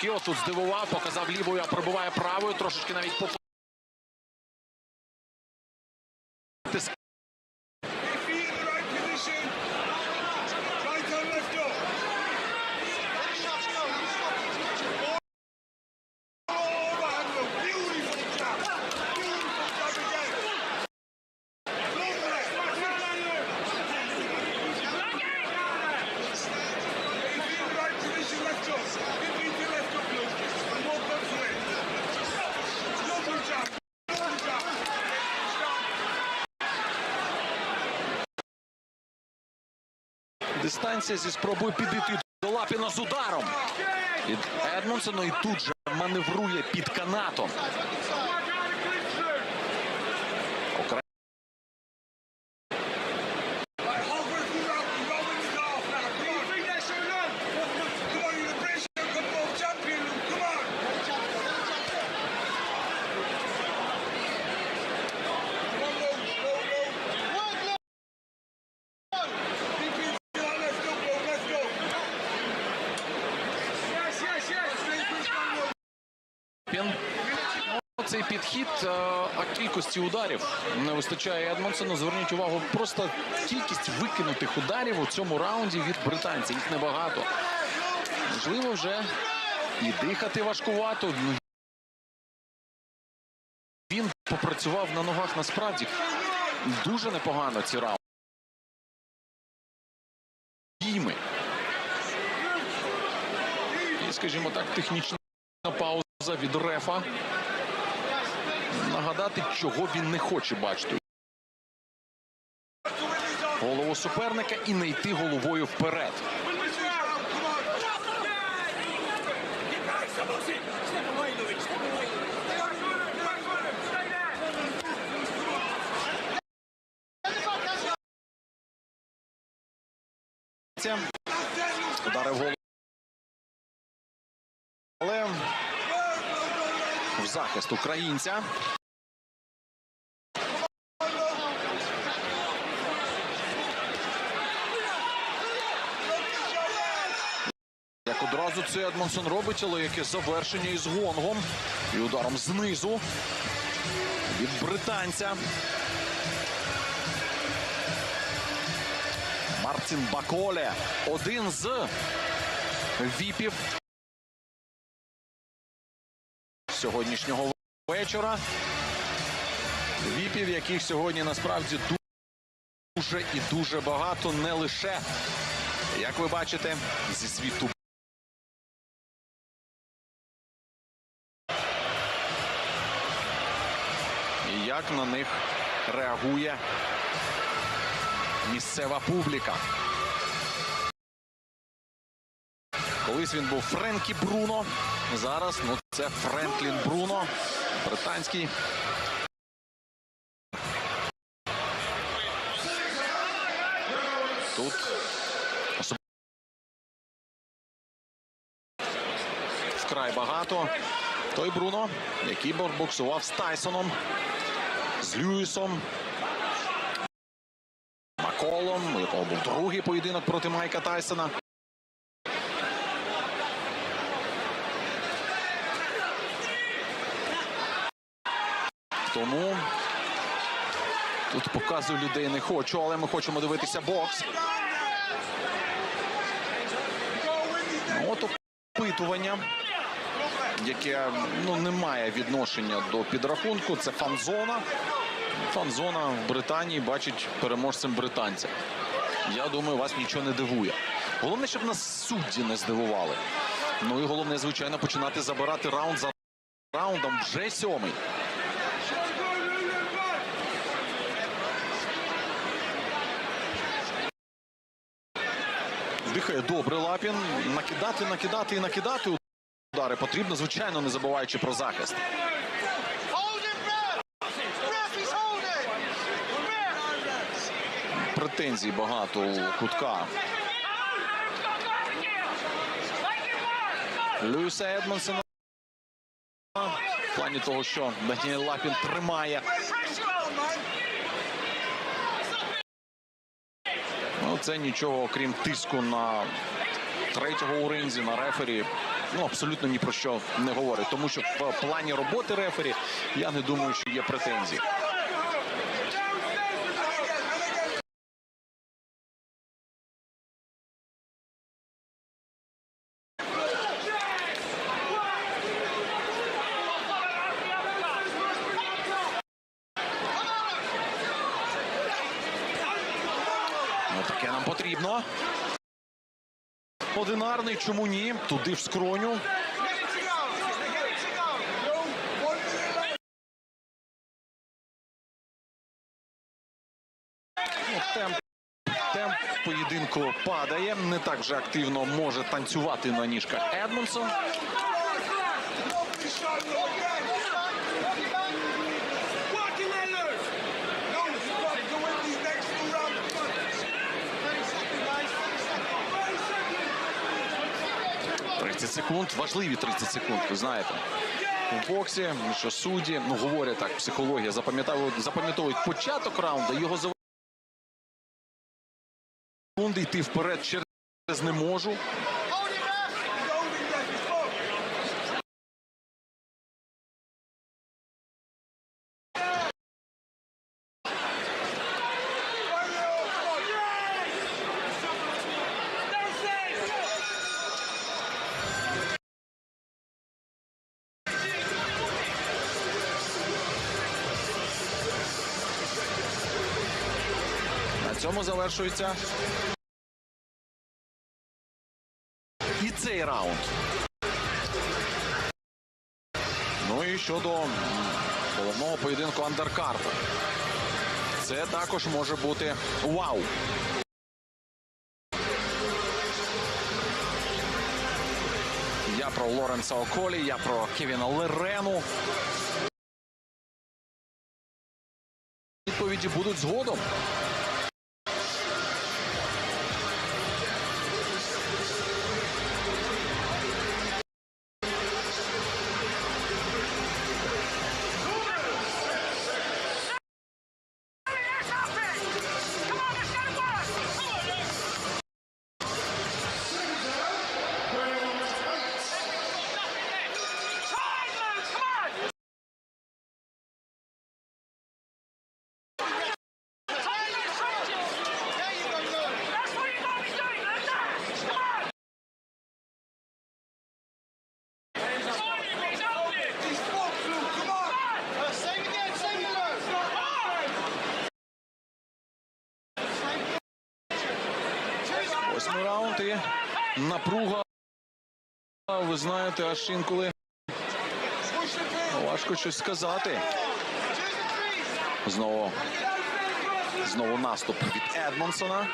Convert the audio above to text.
Кіо тут здивував, показав лівою, а пробиває правою. Трошечки навіть по Дистанція зі спробою підійти до Лапіна з ударом. Від Едмонсона і тут же маневрує під канатом. Цей підхід, е, а кількості ударів не вистачає Едмонсону. Зверніть увагу, просто кількість викинутих ударів у цьому раунді від британців. Їх небагато. Можливо, вже і дихати важкувато. Ну, Він попрацював на ногах насправді дуже непогано ці раунди. І, скажімо так, технічна пауза від рефа. Нагадати, чого він не хоче бачити. Голову суперника і не йти головою вперед. Ударив голову. Але в захист українця. Як одразу це Едмонсон робить, але яке завершення із гонгом і ударом знизу від британця. Мартін Баколе. Один з віпів сьогоднішнього вечора. Віпів, яких сьогодні насправді дуже і дуже багато, не лише, як ви бачите, зі світу. Як на них реагує місцева публіка. Колись він був Френкі Бруно. Зараз ну це Френклін Бруно. Британський. Тут вкрай багато. Той Бруно, який боксував з Тайсоном, з Льюісом. Маколом, у якого був другий поєдинок проти Майка Тайсона. Тому тут показую людей не хочу, але ми хочемо дивитися бокс. Ну, От опитування, яке ну, не має відношення до підрахунку. Це фан-зона. Фан-зона в Британії бачить переможцем британця. Я думаю, вас нічого не дивує. Головне, щоб нас судді не здивували. Ну і головне, звичайно, починати забирати раунд за раундом вже сьомий. Дихає добре Лапін. Накидати, накидати і накидати удари потрібно, звичайно, не забуваючи про захист. Претензій багато у кутка. Люїса Едмонсона. В плані того, що Даніель Лапін тримає. Ну, це нічого, окрім тиску на третього у ринзі, на рефері. ну абсолютно ні про що не говорить. Тому що в плані роботи рефері я не думаю, що є претензії. Ну, таке нам потрібно. Одинарний, чому ні? Туди в скроню. Ну, темп, темп поєдинку падає. Не так же активно може танцювати на ніжках Едмонсон. 30 секунд, важливі 30 секунд, ви знаєте. У боксі, що судді, ну говорять так, психологія, запам'ятовують, початок раунду, його завершення. Секунди йти вперед через не можу. Цьому завершується. І цей раунд. Ну і щодо головного поєдинку андеркарту. Це також може бути вау. Я про Лоренса Околі, я про Кевіна Лерену. Відповіді будуть згодом. І напруга. Ви знаєте, аж інколи важко щось сказати. Знову, знову наступ від Едмонсона.